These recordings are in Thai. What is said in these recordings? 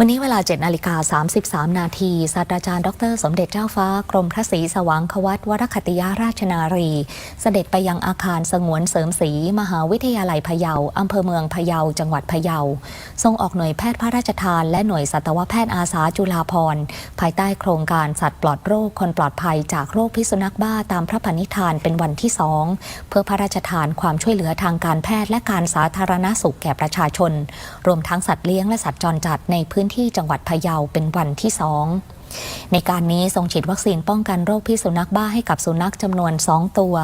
วันนี้เวลา7นาฬิกา33 นาทีศาสตราจารย์ ดร สมเด็จเจ้าฟ้า กรมพระศรีสว่างควัตวรคติยาราชนารี เสด็จไปยังอาคารสงวนเสริมศรีมหาวิทยาลัยพะเยาอำเภอเมืองพะเยาจังหวัดพะเยาทรงออกหน่วยแพทย์พระราชทาน และหน่วยสัตวแพทย์อาสาจุฬาภรณ์ภายใต้โครงการสัตว์ปลอดโรคคนปลอดภัยจากโรคพิษสุนัขบ้าตามพระปณิธานเป็นวันที่สองเพื่อพระราชทานความช่วยเหลือทางการแพทย์และการสาธารณสุขแก่ประชาชน รวมทั้งสัตว์เลี้ยงและสัตว์จรจัดในพื้นที่จังหวัดพะเยาเป็นวันที่สองในการนี้ทรงฉีดวัคซีนป้องกันโรคพิษสุนัขบ้าให้กับสุนัขจำนวน 2 ตัว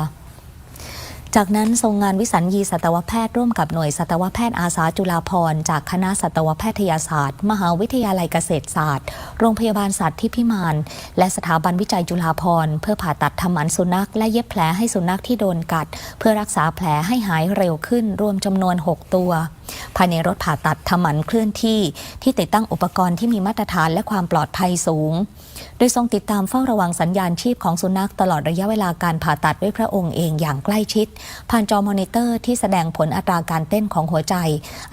จากนั้นทรงงานวิสัญญีสัตวแพทย์ร่วมกับหน่วยสัตวแพทย์อาสาจุฬาภรณ์จากคณะสัตวแพทยศาสตร์ มหาวิทยาลัยเกษตรศาสตร์ โรงพยาบาลสัตว์ที่พิมาน และสถาบันวิจัยจุฬาภรณ์เพื่อผ่าตัดทำหมันสุนัข และเย็บแผลให้สุนัขที่โดนกัด เพื่อรักษาแผลให้หายเร็วขึ้น รวมจำนวน 6 ตัว ภายในรถผ่าตัดทำหมันเคลื่อนที่ ที่ติดตั้งอุปกรณ์ที่มีมาตรฐานและความปลอดภัยสูง โดยทรงติดตามเฝ้าระวังสัญญาณชีพของสุนัขตลอดระยะเวลาการผ่าตัดด้วยพระองค์เองอย่างใกล้ชิดผ่านจอมอนิเตอร์ที่แสดงผลอัตราการเต้นของหัวใจ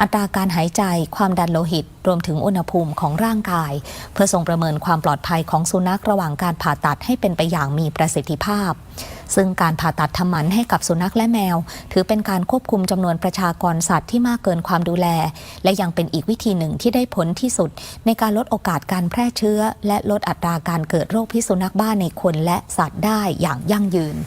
อัตราการหายใจ ความดันโลหิต รวมถึงอุณหภูมิของร่างกาย เพื่อทรงประเมินความปลอดภัยของสุนัขระหว่างการผ่าตัดให้เป็นไปอย่างมีประสิทธิภาพ ซึ่งการผ่าตัดทำหมันให้กับสุนัขและแมว ถือเป็นการควบคุมจำนวนประชากรสัตว์ที่มากเกินความดูแล และยังเป็นอีกวิธีหนึ่งที่ได้ผลที่สุด ในการลดโอกาสการแพร่เชื้อ และลดอัตราการเกิดโรคพิษสุนัขบ้าในคนและสัตว์ได้อย่างยั่งยืน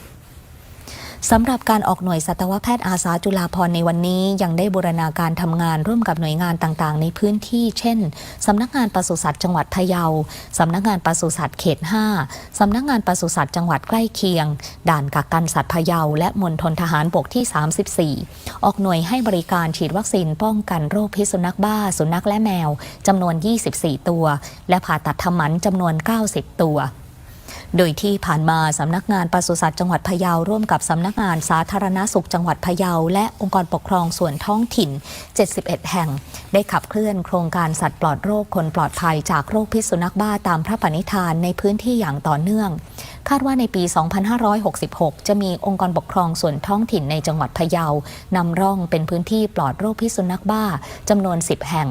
สำหรับการออกหน่วยสัตวแพทย์อาสาจุฬาภรในวันนี้ยังได้บูรณาการทำงานร่วมกับหน่วยงานต่างๆ ในพื้นที่ เช่นสำนักงานปศุสัตว์จังหวัดพะเยาสำนักงานปศุสัตว์เขต 5สำนักงานปศุสัตว์จังหวัดใกล้เคียง ด่านกักกันสัตว์พะเยาและมณฑลทหารบกที่ 34 ออกหน่วยให้บริการฉีดวัคซีนป้องกันโรคพิษสุนัขบ้า สุนัขและแมวจำนวน 24 ตัว และผ่าตัดทำหมันจำนวน 90 ตัว โดยที่ผ่านมาสำนักงานปศุสัตว์จังหวัดพะเยาร่วมกับสำนักงานสาธารณสุขจังหวัดพะเยา และองค์กรปกครองส่วนท้องถิ่น 71 แห่ง ได้ขับเคลื่อนโครงการสัตว์ปลอดโรคคนปลอดภัยจากโรคพิษสุนัขบ้าตามพระปณิธานในพื้นที่อย่างต่อเนื่อง คาดว่าในปี 2566 จะมีองค์กรปกครองส่วนท้องถิ่นในจังหวัดพะเยานำร่องเป็นพื้นที่ปลอดโรคพิษสุนัขบ้าจำนวน 10 แห่ง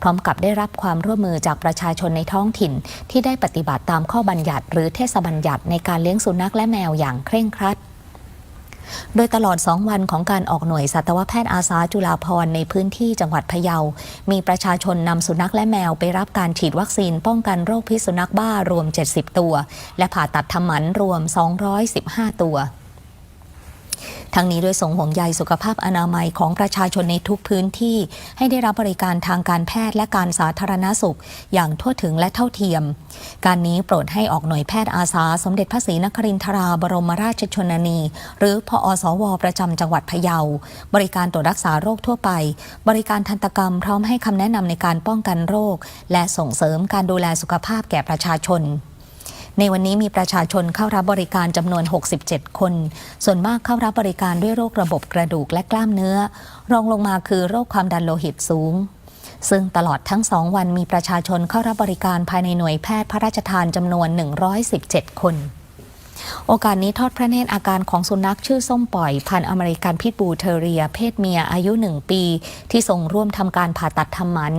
พร้อมกับได้รับความร่วมมือจากประชาชนในท้องถิ่น ที่ได้ปฏิบัติตามข้อบัญญัติ หรือเทศบัญญัติในการเลี้ยงสุนัขและแมวอย่างเคร่งครัด โดยตลอด 2 วันของการออกหน่วยสัตวแพทย์อาสาจุฬาภรณ์ในพื้นที่จังหวัดพะเยา มีประชาชนนำสุนัขและแมวไปรับการฉีดวัคซีนป้องกันโรคพิษสุนัขบ้ารวม 70 ตัว และผ่าตัดทำหมันรวม 215 ตัว ทั้งนี้ด้วยสงห่วงใยสุขภาพอนามัยของประชาชนในทุกพื้นที่ ให้ได้รับบริการทางการแพทย์และการสาธารณสุข อย่างทั่วถึงและเท่าเทียม การนี้โปรดให้ออกหน่วยแพทย์อาสา สมเด็จพระศรีนครินทราบรมราชชนนี หรือพอสว ประจำจังหวัดพะเยา บริการตรวจรักษาโรคทั่วไป บริการทันตกรรมพร้อมให้คำแนะนำในการป้องกันโรค และส่งเสริมการดูแลสุขภาพแก่ประชาชน ในวันนี้มีประชาชนเข้ารับบริการจำนวน 67 คน ส่วนมากเข้ารับบริการด้วยโรคระบบกระดูกและกล้ามเนื้อ รองลงมาคือโรคความดันโลหิตสูง ซึ่งตลอดทั้งสองวันมีประชาชนเข้ารับบริการภายในหน่วยแพทย์พระราชทานจำนวน 117 คนโอกาสนี้ทอดพระเนตรอาการของสุนัขชื่อส้มปล่อย พันอเมริกันพิทบูเทอเรีย เพศเมียอายุหนึ่งปี ที่ทรงร่วมทำการผ่าตัดทำหมัน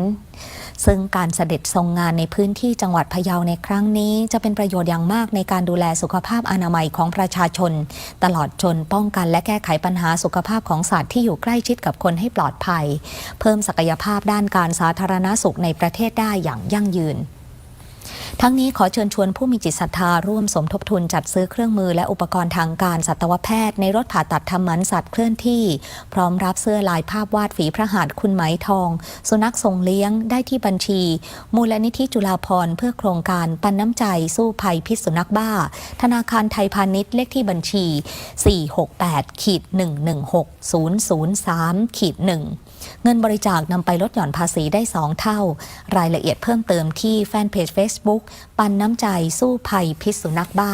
ซึ่งการเสด็จทรงงานในพื้นที่จังหวัดพะเยาในครั้งนี้ จะเป็นประโยชน์อย่างมากในการดูแลสุขภาพอนามัยของประชาชน ตลอดจนป้องกันและแก้ไขปัญหาสุขภาพของสัตว์ที่อยู่ใกล้ชิดกับคนให้ปลอดภัย เพิ่มศักยภาพด้านการสาธารณสุขในประเทศได้อย่างยั่งยืน ทั้งนี้ขอเชิญชวนผู้มีจิตศรัทธาร่วมสมทบทุนจัดซื้อเครื่องมือและอุปกรณ์ทางการสัตวแพทย์ ในรถผ่าตัดทำหมันสัตว์เคลื่อนที่ พร้อมรับเสื้อลายภาพวาดฝีพระหัตถ์คุณไหมทอง สุนัขทรงเลี้ยงได้ที่บัญชี มูลนิธิจุฬาภร์เพื่อโครงการปันน้ำใจสู้ภัยพิษสุนัขบ้า ธนาคารไทยพาณิชย์เลขที่บัญชี 468-116003-1 เงินบริจาคนำไปลดหย่อนภาษีได้ 2 เท่า รายละเอียดเพิ่มเติมที่แฟนเพจ Facebook ปันน้ำใจสู้ภัยพิษสุนัขบ้า